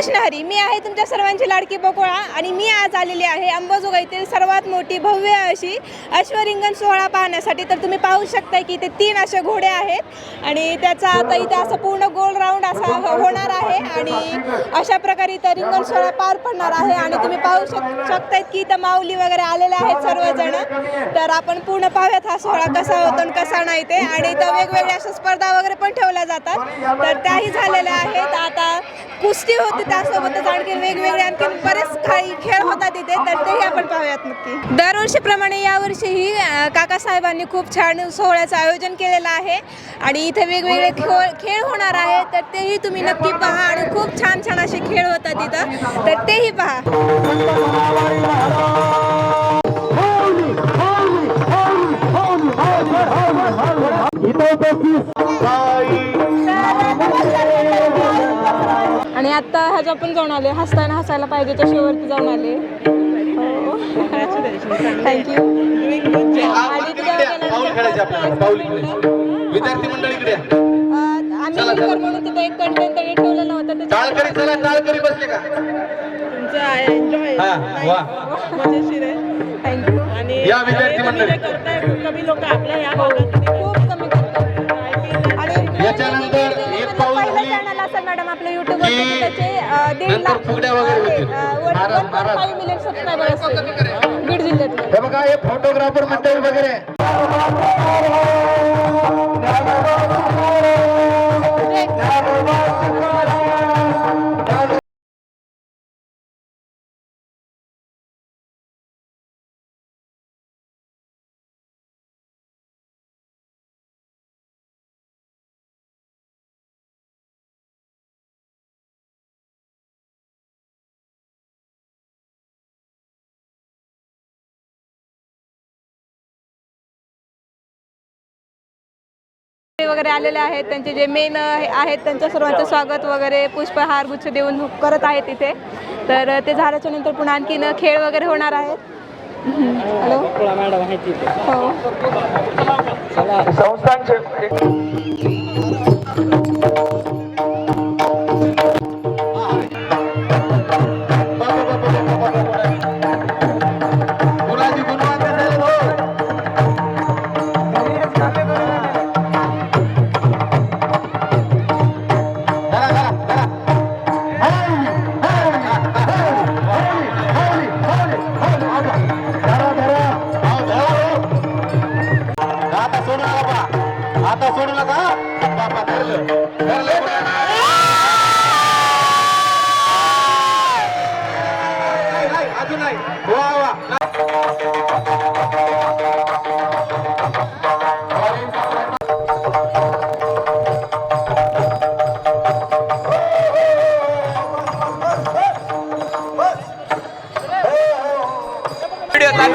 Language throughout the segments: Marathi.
कृष्ण हरी मी आहे तुमच्या सर्वांची लाडकी पकोळा आणि मी आज आलेली आहे अंबाजोगाईतील सर्वात मोठी भव्य अशी अश्वरिंगण सोहळा पाहण्यासाठी. तर तुम्ही पाहू शकता की इथे तीन असे घोडे आहेत आणि त्याचा आता इथे असं पूर्ण गोल राऊंड असा होणार आहे आणि अशा प्रकारे इथं रिंगण सोहळा पार पडणार आहे. आणि तुम्ही पाहू शक शकतायत की इथं माऊली वगैरे आलेले आहेत सर्वजण. तर आपण पूर्ण पाहूयात हा सोहळा कसा होतो आणि कसा नाही ते. आणि इथं वेगवेगळ्या अशा स्पर्धा वगैरे पण ठेवल्या जातात. तर त्याही झालेल्या आहेत. आता कुस्ती होती त्यासोबतच आणखी वेगवेगळे आणखी बरेच काही खेळ होतात तिथे तर तेही आपण पाहूयात नक्की. दरवर्षीप्रमाणे यावर्षीही काकासाहेबांनी खूप छान सोहळ्याचं आयोजन केलेलं आहे आणि इथे वेगवेगळे खेळ खेळ होणार आहे तर तेही तुम्ही नक्की पहा आणि खूप छान छान असे खेळ होतात तिथं तर तेही पहा. आणि आता ह्याच्या पण जाऊन आले हसताना हसायला पाहिजे त्या शेवटती जाऊन आले थँक्यू आणि तिथं पाऊल खेळायचे आपल्याला पाऊल खेळायचे. विद्यार्थी मंडळी इकडे या. अं, आम्ही म्हणून तिथे एक कंटेंट तरी ठेवलेला होता हा थँक्यू आणि या विद्यार्थी मंडळी. जे करताय कमी लोक आपल्या या भागात नंतर फुगड्या वगैरे होतील. महाराज, महाराज. बीड जिल्ह्यातले हे बघा हे फोटोग्राफर मंडळी वगैरे वगैरे आलेले आहेत. त्यांचे जे मेन आहेत त्यांच्या सर्वांचं स्वागत वगैरे पुष्पहार गुच्छ देऊन करत आहेत तिथे तर ते झाल्याच्यानंतर पुन्हा आणखीन खेळ वगैरे होणार आहेत. हॅलो? मॅडम हो सोडू नका बा. आता सोडू नका बापा धरलं. धरलं. अजून नाही. वा वा. हा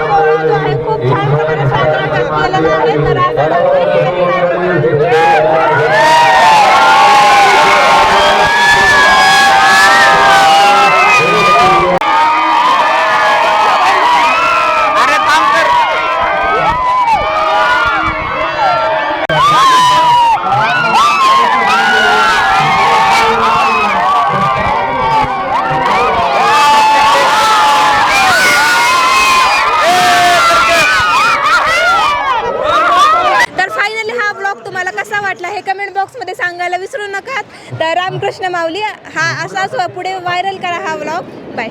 सोहळा जो आहे खूप छान प्रकारे साजरा केलेला आहे. तर वाटला हे कमेंट बॉक्समध्ये सांगायला विसरू नका तर रामकृष्ण माऊली हा असाच पुढे व्हायरल करा हा ब्लॉग बाय